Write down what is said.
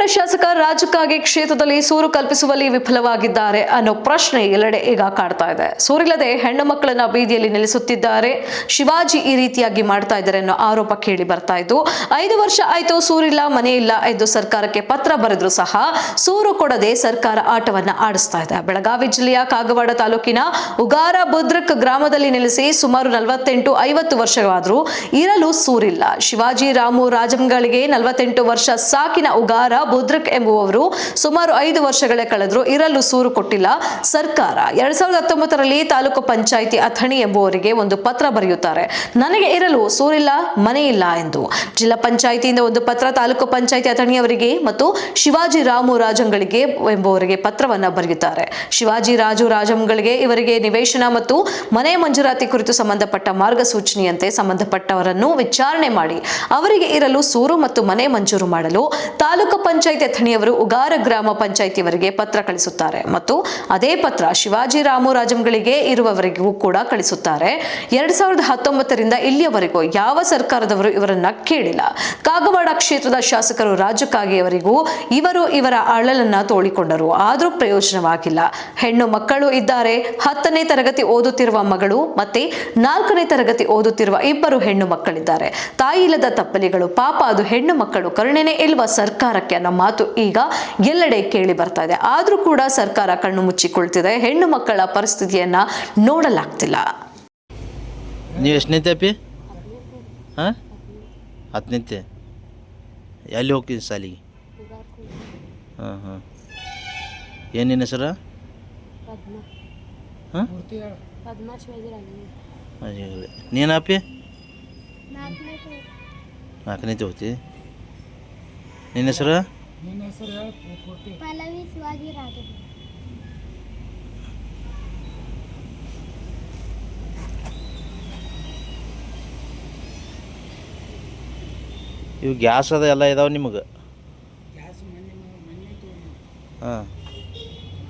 ಕಾಗವಾಡ ಶಾಸಕ ರಾಜಕ್ಕಾಗಿ ಕ್ಷೇತ್ರದಲ್ಲಿ ಸೂರು ಕಲ್ಪಿಸುವಲ್ಲಿ ವಿಫಲವಾಗಿದ್ದಾರೆ ಅನ್ನೋ ಪ್ರಶ್ನೆ ಎಲ್ಲೆಡೆ ಈಗ ಕಾಡ್ತಾ ಇದೆ. ಸೂರಿಲ್ಲದೆ ಹೆಣ್ಣು ಮಕ್ಕಳನ್ನ ಬೀದಿಯಲ್ಲಿ ನೆಲೆಸುತ್ತಿದ್ದಾರೆ ಶಿವಾಜಿ ಈ ರೀತಿಯಾಗಿ ಮಾಡ್ತಾ ಇದ್ದಾರೆ ಅನ್ನೋ ಆರೋಪ ಕೇಳಿ ಬರ್ತಾ ಇದ್ದು, ಐದು ವರ್ಷ ಆಯ್ತು ಸೂರಿಲ್ಲ, ಮನೆ ಇಲ್ಲ ಎಂದು ಸರ್ಕಾರಕ್ಕೆ ಪತ್ರ ಬರೆದ್ರು ಸಹ ಸೂರು ಕೊಡದೆ ಸರ್ಕಾರ ಆಟವನ್ನ ಆಡಿಸ್ತಾ ಇದೆ. ಬೆಳಗಾವಿ ಜಿಲ್ಲೆಯ ಕಾಗವಾಡ ತಾಲೂಕಿನ ಉಗಾರ ಬುದ್ರಕ್ ಗ್ರಾಮದಲ್ಲಿ ನೆಲೆಸಿ ಸುಮಾರು ನಲವತ್ತೆಂಟು ಐವತ್ತು ವರ್ಷವಾದರೂ ಇರಲು ಸೂರಿಲ್ಲ. ಶಿವಾಜಿ ರಾಮು ರಾಜಂಗಳಿಗೆ ನಲವತ್ತೆಂಟು ವರ್ಷ ಸಾಕಿನ ಉಗಾರ ಬುದ್ರಕ್ ಎಂಬುವವರು ಸುಮಾರು ಐದು ವರ್ಷಗಳೇ ಕಳೆದ್ರು ಇರಲು ಸೂರು ಕೊಟ್ಟಿಲ್ಲ. ಸರ್ಕಾರ ಎರಡ್ ಸಾವಿರದ ಹತ್ತೊಂಬತ್ತರಲ್ಲಿ ತಾಲೂಕು ಪಂಚಾಯಿತಿ ಅಥಣಿ ಎಂಬುವರಿಗೆ ಒಂದು ಪತ್ರ ಬರೆಯುತ್ತಾರೆ. ನನಗೆ ಇರಲು ಸೂರಿಲ್ಲ, ಮನೆ ಇಲ್ಲ ಎಂದು. ಜಿಲ್ಲಾ ಪಂಚಾಯಿತಿಯಿಂದ ಒಂದು ಪತ್ರ ತಾಲೂಕು ಪಂಚಾಯಿತಿ ಅಥಣಿಯವರಿಗೆ ಮತ್ತು ಶಿವಾಜಿ ರಾಮು ರಾಜಂಗಳಿಗೆ ಎಂಬುವರಿಗೆ ಪತ್ರವನ್ನ ಬರೆಯುತ್ತಾರೆ. ಶಿವಾಜಿ ರಾಜು ರಾಜಂಗಳಿಗೆ ಇವರಿಗೆ ನಿವೇಶನ ಮತ್ತು ಮನೆ ಮಂಜೂರಾತಿ ಕುರಿತು ಸಂಬಂಧಪಟ್ಟ ಮಾರ್ಗಸೂಚನೆಯಂತೆ ಸಂಬಂಧಪಟ್ಟವರನ್ನು ವಿಚಾರಣೆ ಮಾಡಿ. ಅವರಿಗೆ ಇರಲು ಸೂರು ಮತ್ತು ಮನೆ ಮಂಜೂರು ಮಾಡಲು ತಾಲೂಕು ಅಥಣಿಯವರು ಉಗಾರ ಗ್ರಾಮ ಪಂಚಾಯಿತಿಯವರಿಗೆ ಪತ್ರ ಕಳಿಸುತ್ತಾರೆ ಮತ್ತು ಅದೇ ಪತ್ರ ಶಿವಾಜಿ ರಾಮು ರಾಜಂಗಳಿಗೆ ಇರುವವರಿಗೂ ಕೂಡ ಕಳಿಸುತ್ತಾರೆ. ಎರಡ್ ಸಾವಿರದ ಹತ್ತೊಂಬತ್ತರಿಂದ ಇಲ್ಲಿಯವರೆಗೂ ಯಾವ ಸರ್ಕಾರದವರು ಇವರನ್ನ ಕೇಳಿಲ್ಲ. ಕಾಗವಾಡ ಕ್ಷೇತ್ರದ ಶಾಸಕರು ರಾಜಕಾಗಿ ಇವರು ಇವರ ಅಳಲನ್ನ ತೋಳಿಕೊಂಡರು. ಆದರೂ ಪ್ರಯೋಜನವಾಗಿಲ್ಲ. ಹೆಣ್ಣು ಮಕ್ಕಳು ಇದ್ದಾರೆ. ಹತ್ತನೇ ತರಗತಿ ಓದುತ್ತಿರುವ ಮಗಳು ಮತ್ತೆ ನಾಲ್ಕನೇ ತರಗತಿ ಓದುತ್ತಿರುವ ಇಬ್ಬರು ಹೆಣ್ಣು ಮಕ್ಕಳಿದ್ದಾರೆ. ತಾಯಿ ಇಲ್ಲದ ತಪ್ಪಲಿಗಳು ಪಾಪ. ಅದು ಹೆಣ್ಣು ಮಕ್ಕಳು. ಕರುಣೆನೆ ಇಲ್ವ ಸರ್ಕಾರಕ್ಕೆ ಮಾತು ಈಗ ಎಲ್ಲೆಡೆ ಕೇಳಿ ಬರ್ತಾ ಇದೆ. ಆದರೂ ಕೂಡ ಸರ್ಕಾರ ಕಣ್ಣು ಮುಚ್ಚಿಕೊಳ್ತಿದೆ. ಹೆಣ್ಣು ಮಕ್ಕಳ ಪರಿಸ್ಥಿತಿಯನ್ನ ನೋಡಲಾಗ್ತಿಲ್ಲ. ನೀವು ಎಷ್ಟನೇತೆ ಅಪ್ಪಿ? ಹಾಂ? ಹತ್ತನೇತೆ ಎಲ್ಲಿ ಹೋಗ್ತಿದ್ದೆ ಸಾಲಿಗೆ ಹಾಂ ಹಾಂ. ಏನೇನು ಹೆಸರು? ಪದ್ಮ ಹಾಂ ನೀನಪ್ಪಿ ನಾಲ್ಕನೇತೆ ಹೋಗ್ತಿ ನಿನ್ನ ಹೆಸರು? ಪಲ್ಲವಿ ಶಿವಾಜಿ ರಾಜ ಇವು ಗ್ಯಾಸ್ ಅದ ಎಲ್ಲ ಇದಾವ ನಿಮಗೆ? ಹಾಂ.